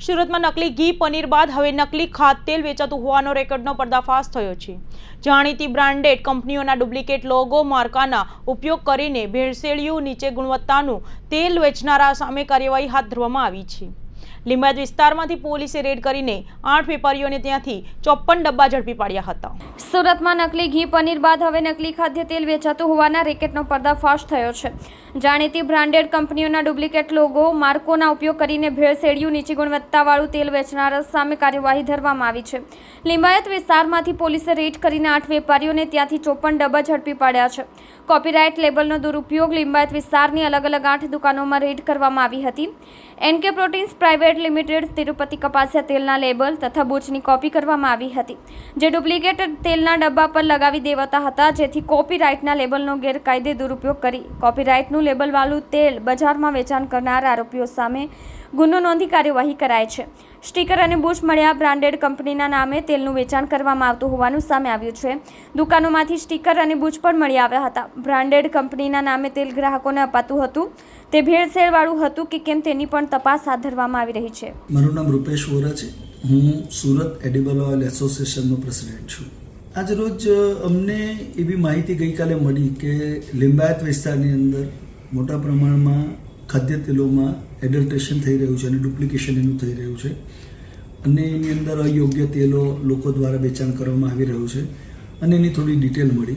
સુરતમાં નકલી ઘી, પનીર બાદ હવે નકલી ખાદ તેલ વેચાતું હોવાનો રેકર્ડનો પર્દાફાશ થયો છે. જાણીતી બ્રાન્ડેડ કંપનીઓના ડુપ્લિકેટ લોગો, માર્કાના ઉપયોગ કરીને ભેળસેળિયું નીચે ગુણવત્તાનું તેલ વેચનારા સામે કાર્યવાહી હાથ ધરવામાં આવી છે. લિંબાયત વિસ્તારમાંથી પોલીસે રેડ કરીને આઠ વેપારીઓને ત્યાંથી ચોપ્પન ડબ્બા ઝડપી પાડ્યા હતા. સુરતમાં નકલી ઘી, પનીર બાદ હવે નકલી ખાદ્ય તેલ વેચાતું હોવાના રેકેટનો પર્દાફાશ થયો છે. જાણીતી બ્રાન્ડેડ કંપનીઓના ડુપ્લિકેટ લોગો, માર્કોના ઉપયોગ કરીને ભેળસેડિયું નીચી ગુણવત્તાવાળું તેલ વેચનારા સામે કાર્યવાહી ધરવામાં આવી છે. લિંબાયત વિસ્તારમાંથી પોલીસે રેડ કરીને આઠ વેપારીઓને ત્યાંથી ચોપન ડબ્બા ઝડપી પાડ્યા છે. કોપીરાઇટ લેબલનો દુરુપયોગ લિંબાયત વિસ્તારની અલગ અલગ આઠ દુકાનોમાં રેડ કરવામાં આવી હતી. NK proteins private limited Tirupati કપાસિયા તેલના લેબલ તથા બુચની કોપી કરવામાં આવી હતી, જે ડુપ્લિકેટ તેલના ડબ્બા પર લગાવી દેવાતા હતા, જેથી કોપીરાઇટના લેબલનો ગેરકાયદે દુરુપયોગ કરી કોપીરાઇટનું લેબલવાળું તેલ બજારમાં વેચાણ કરનાર આરોપીઓ સામે ગુનો નોંધી કાર્યવાહી કરાય છે. સ્ટીકર અને બુશ મળ્યા બ્રાન્ડેડ કંપનીના નામે તેલનું વેચાણ કરવામાં આવતું હોવાનું સામે આવ્યું છે. દુકાનોમાંથી સ્ટીકર અને બૂચ પણ મળી આવ્યા હતા. બ્રાન્ડેડ કંપનીના નામે તેલ ગ્રાહકોને અપાતું હતું. તે ભેળસેળવાળું હતું કે કેમ તેની પણ તપાસ હાથ ધરવામાં આવી રહી છે. મારું નામ રૂપેશ વોરા છે. હું સુરત એડિબલ ઓઇલ એસોસિએશનનો પ્રેસિડેન્ટ છું. આજ અમને એવી માહિતી ગઈકાલે મળી કે લિંબાયત વિસ્તારની અંદર મોટા પ્રમાણમાં ખાદ્ય તેલોમાં એડલ્ટ્રેશન થઈ રહ્યું છે અને ડુપ્લિકેશન એનું થઈ રહ્યું છે. અને એની અંદર અયોગ્ય તેલો લોકો દ્વારા વેચાણ કરવામાં આવી રહ્યું છે. અને એની થોડી ડિટેલ મળી.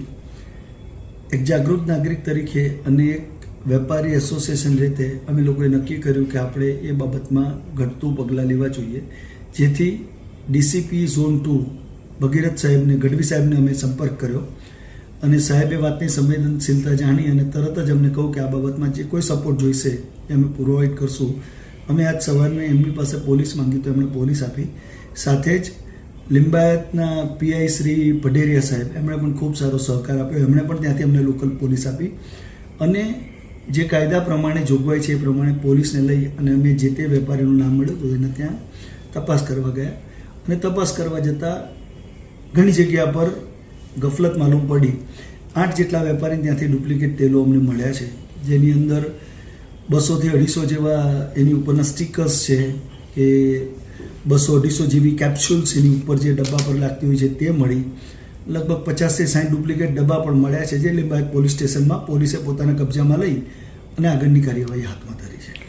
એક જાગૃત નાગરિક તરીકે અને એક વેપારી એસોસિએશન રીતે અમે લોકોએ નક્કી કર્યું કે આપણે એ બાબતમાં ઘટતું પગલાં લેવા જોઈએ. જેથી ડીસીપી ઝોન ટુ ભગીરથ સાહેબને, ગઢવી સાહેબને અમે સંપર્ક કર્યો. અને સાહેબે વાતની સંવેદનશીલતા જાણી અને તરત જ અમને કહું કે આ બાબતમાં જે કોઈ સપોર્ટ જોઈશે એ અમે પ્રોવાઈડ કરશું. અમે આજ સવારને એમની પાસે પોલીસ માંગી તો એમણે પોલીસ આપી. સાથે જ લિંબાયતના પીઆઈ શ્રી ભઢેરિયા સાહેબ એમણે પણ ખૂબ સારો સહકાર આપ્યો. એમણે પણ ત્યાંથી અમને લોકલ પોલીસ આપી. અને જે કાયદા પ્રમાણે જોગવાઈ છે એ પ્રમાણે પોલીસને લઈ અને અમે જે તે વેપારીનું નામ મળ્યું હતું એને ત્યાં તપાસ કરવા ગયા. અને તપાસ કરવા જતાં ઘણી જગ્યા પર ગફલત માલુમ પડી. આઠ જેટલા વેપારી ત્યાંથી ડુપ્લિકેટ તેલો અમને મળ્યા છે. જેની અંદર બસોથી અઢીસો જેવા એની ઉપરના સ્ટીકર્સ છે કે બસો અઢીસો જેવી કેપ્સ્યુલ્સ એની ઉપર જે ડબ્બા પર લાગતી હોય છે તે મળી. લગભગ પચાસથી સાઠ ડુપ્લિકેટ ડબ્બા પણ મળ્યા છે જે લીંબાયત પોલીસ સ્ટેશનમાં પોલીસે પોતાના કબજામાં લઈ અને આગળની કાર્યવાહી હાથમાં ધરી છે.